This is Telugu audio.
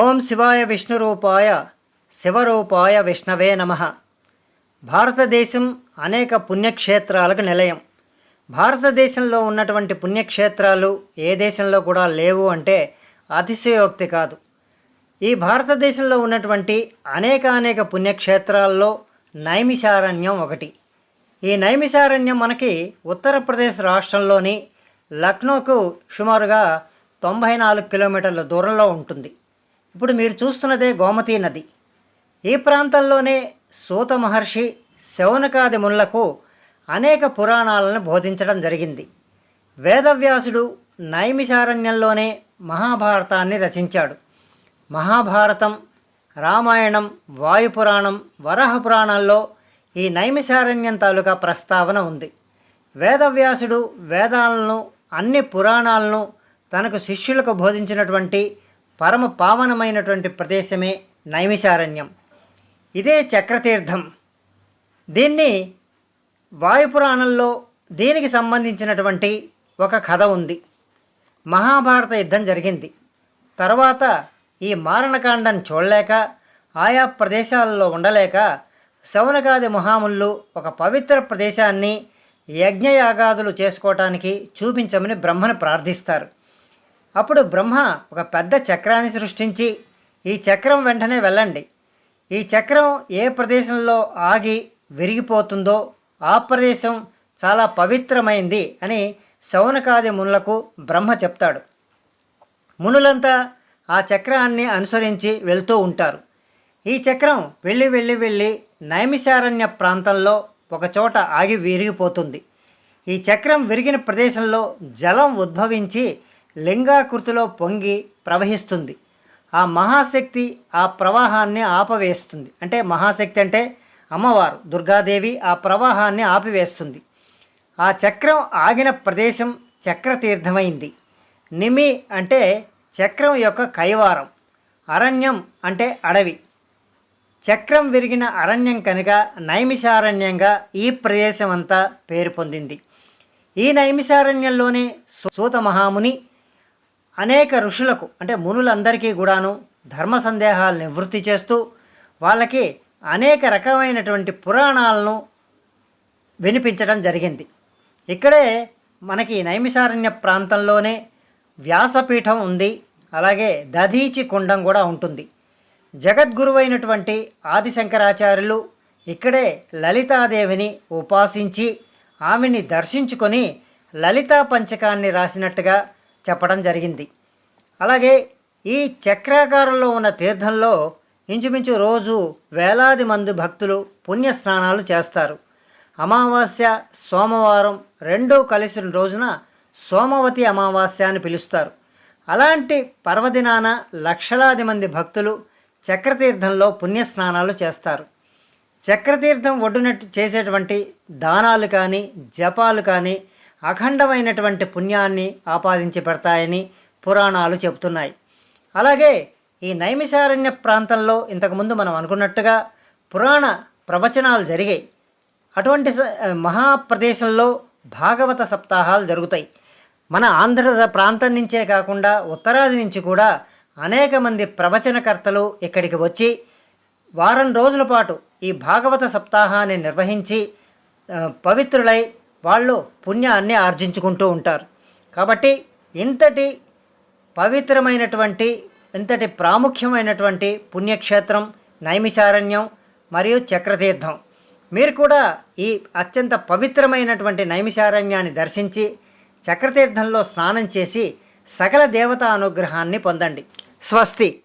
ఓం శివాయ విష్ణురూపాయ శివరూపాయ విష్ణవే నమ. భారతదేశం అనేక పుణ్యక్షేత్రాలకు నిలయం. భారతదేశంలో ఉన్నటువంటి పుణ్యక్షేత్రాలు ఏ దేశంలో కూడా లేవు అంటే అతిశయోక్తి కాదు. ఈ భారతదేశంలో ఉన్నటువంటి అనేక అనేక పుణ్యక్షేత్రాల్లో నైమిషారణ్యం ఒకటి. ఈ నైమిషారణ్యం మనకి ఉత్తరప్రదేశ్ రాష్ట్రంలోని లక్నోకు సుమారుగా తొంభై నాలుగు కిలోమీటర్ల దూరంలో ఉంటుంది. ఇప్పుడు మీరు చూస్తున్నదే గోమతీ నది. ఈ ప్రాంతంలోనే సూత మహర్షి శౌనకాది మునులకు అనేక పురాణాలను బోధించడం జరిగింది. వేదవ్యాసుడు నైమిషారణ్యంలోనే మహాభారతాన్ని రచించాడు. మహాభారతం రామాయణం వాయుపురాణం వరహ పురాణాల్లో ఈ నైమిషారణ్యం తాలూకా ప్రస్తావన ఉంది. వేదవ్యాసుడు వేదాలను అన్ని పురాణాలను తనకు శిష్యులకు బోధించినటువంటి పరమ పావనమైనటువంటి ప్రదేశమే నైమిషారణ్యం. ఇదే చక్రతీర్థం. దీన్ని వాయుపురాణంలో దీనికి సంబంధించినటువంటి ఒక కథ ఉంది. మహాభారత యుద్ధం జరిగింది. తర్వాత ఈ మారణకాండాన్ని చూడలేక ఆయా ప్రదేశాలలో ఉండలేక శౌనకాది మహాముళ్ళు ఒక పవిత్ర ప్రదేశాన్ని యజ్ఞయాగాదులు చేసుకోవటానికి చూపించమని బ్రహ్మను ప్రార్థిస్తారు. అప్పుడు బ్రహ్మ ఒక పెద్ద చక్రాన్ని సృష్టించి ఈ చక్రం వెంటనే వెళ్ళండి. ఈ చక్రం ఏ ప్రదేశంలో ఆగి విరిగిపోతుందో ఆ ప్రదేశం చాలా పవిత్రమైంది అని శౌనకాది మునులకు బ్రహ్మ చెప్తాడు. మునులంతా ఆ చక్రాన్ని అనుసరించి వెళ్తూ ఉంటారు. ఈ చక్రం వెళ్ళి వెళ్ళి వెళ్ళి నైమిషారణ్య ప్రాంతంలో ఒకచోట ఆగి విరిగిపోతుంది. ఈ చక్రం విరిగిన ప్రదేశంలో జలం ఉద్భవించి లింగాకృతిలో పొంగి ప్రవహిస్తుంది. ఆ మహాశక్తి ఆ ప్రవాహాన్ని ఆపవేస్తుంది. అంటే మహాశక్తి అంటే అమ్మవారు దుర్గాదేవి ఆ ప్రవాహాన్ని ఆపివేస్తుంది. ఆ చక్రం ఆగిన ప్రదేశం చక్రతీర్థమైంది. నిమి అంటే చక్రం యొక్క కైవారం అరణ్యం అంటే అడవి. చక్రం విరిగిన అరణ్యం కనుక నైమిషారణ్యంగా ఈ ప్రదేశం అంతా పేరు పొందింది. ఈ నైమిషారణ్యంలోనే సూత మహాముని అనేక ఋషులకు అంటే మునులందరికీ కూడాను ధర్మ సందేహాలు నివృత్తి చేస్తూ వాళ్ళకి అనేక రకమైనటువంటి పురాణాలను వినిపించడం జరిగింది. ఇక్కడే మనకి నైమిషారణ్య ప్రాంతంలోనే వ్యాసపీఠం ఉంది అలాగే దధీచి కుండం కూడా ఉంటుంది. జగద్గురువైనటువంటి ఆదిశంకరాచార్యులు ఇక్కడే లలితాదేవిని ఉపాసించి ఆమెని దర్శించుకొని లలితా పంచకాన్ని రాసినట్టుగా చెప్పడం జరిగింది. అలాగే ఈ చక్రాకారంలో ఉన్న తీర్థంలో ఇంచుమించు రోజు వేలాది మంది భక్తులు పుణ్య స్నానాలు చేస్తారు. అమావాస్య సోమవారం రెండూ కలిసిన రోజున సోమవతి అమావాస్య అని పిలుస్తారు. అలాంటి పర్వదినాన లక్షలాది మంది భక్తులు చక్రతీర్థంలో పుణ్యస్నానాలు చేస్తారు. చక్రతీర్థం ఒడ్డునట్టు చేసేటువంటి దానాలు కానీ జపాలు కానీ అఖండమైనటువంటి పుణ్యాన్ని ఆపాదించి పెడతాయని పురాణాలు చెబుతున్నాయి. అలాగే ఈ నైమిషారణ్య ప్రాంతంలో ఇంతకుముందు మనం అనుకున్నట్టుగా పురాణ ప్రవచనాలు జరిగాయి. అటువంటి మహాప్రదేశంలో భాగవత సప్తాహాలు జరుగుతాయి. మన ఆంధ్ర ప్రాంతం నుంచే కాకుండా ఉత్తరాది నుంచి కూడా అనేక మంది ప్రవచనకర్తలు ఇక్కడికి వచ్చి వారం రోజుల పాటు ఈ భాగవత సప్తాహాన్ని నిర్వహించి పవిత్రులై వాళ్ళు పుణ్యాన్ని ఆర్జించుకుంటూ ఉంటారు. కాబట్టి ఇంతటి పవిత్రమైనటువంటి ఇంతటి ప్రాముఖ్యమైనటువంటి పుణ్యక్షేత్రం నైమిషారణ్యం మరియు చక్రతీర్థం. మీరు కూడా ఈ అత్యంత పవిత్రమైనటువంటి నైమిషారణ్యాన్ని దర్శించి చక్రతీర్థంలో స్నానం చేసి సకల దేవతా అనుగ్రహాన్ని పొందండి. స్వస్తి.